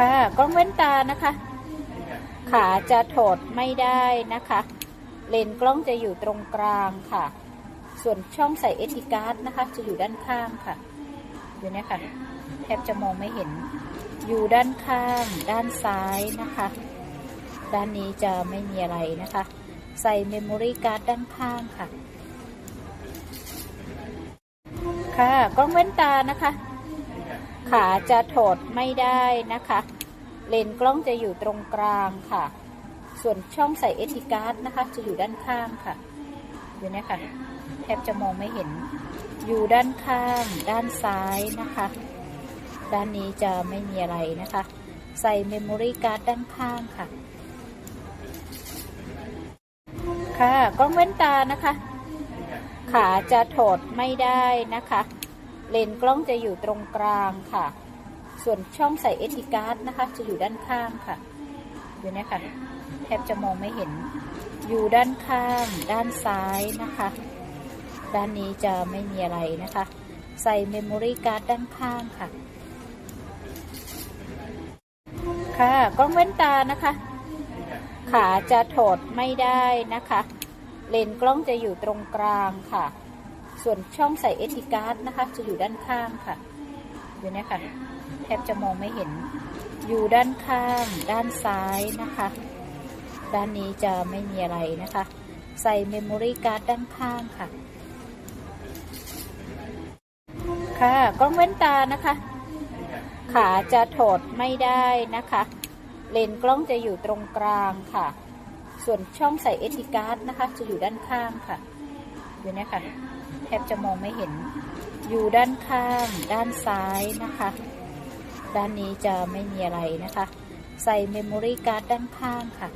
ค่ะกล้องแว่นตานะคะ ขาจะถอดไม่ได้นะคะ เลนกล้องจะอยู่ตรงกลางค่ะ ส่วนช่องใส่เอทิการ์ดนะคะ จะอยู่ด้านข้างค่ะอยู่เนี่ยค่ะแทบจะมองไม่เห็นอยู่ด้านข้างด้านซ้ายนะคะ ด้านนี้จะไม่มีอะไรนะคะ ใส่เมมโมรี่การ์ดด้านข้างค่ะ ค่ะกล้องแว่นตานะคะ ขาจะถอดไม่ได้นะคะ เลนส์กล้องจะอยู่ตรงกลางค่ะ ส่วนช่องใส่เอทิการ์ดนะคะ จะอยู่ด้านข้างค่ะอยู่เนี่ยค่ะแทบจะมองไม่เห็นอยู่ด้านข้าง ด้านซ้ายนะคะ ด้านนี้จะไม่มีอะไรนะคะ ใส่เมมโมรี่การ์ดด้านข้างค่ะ ค่ะกล้องแว่นตานะคะ ขาจะถอดไม่ได้นะคะ เลนกล้องจะอยู่ตรงกลางค่ะ ส่วนช่องใส่เอทิการ์ดนะคะ จะอยู่ด้านข้างค่ะอยู่เนี่ยค่ะแทบจะมองไม่เห็น อยู่ด้านข้าง ด้านซ้ายนะคะ ด้านนี้จะไม่มีอะไรนะคะ ใส่เมมโมรี่การ์ดด้านข้างค่ะ ค่ะกล้องแว่นตานะคะ ขาจะถอดไม่ได้นะคะ เลนส์กล้องจะอยู่ตรงกลางค่ะ ส่วนช่องใส่เอทิการ์ดนะคะ จะอยู่ด้านข้างค่ะอยู่เนี่ยค่ะแทบจะมองไม่เห็นอยู่ด้านข้างด้านซ้ายนะคะ ด้านนี้จะไม่มีอะไรนะคะ ใส่เมมโมรี่การ์ดด้านข้างค่ะ ค่ะกล้องแว่นตานะคะ ขาจะถอดไม่ได้นะคะ เลนกล้องจะอยู่ตรงกลางค่ะ ส่วนช่องใส่เอทิการ์ดนะคะ จะอยู่ด้านข้างค่ะ อยู่เนี่ยค่ะแทบจะมองไม่เห็น อยู่ด้านข้าง ด้านซ้ายนะคะ ด้านนี้จะไม่มีอะไรนะคะ ใส่เมมโมรี่การ์ดด้านข้างค่ะ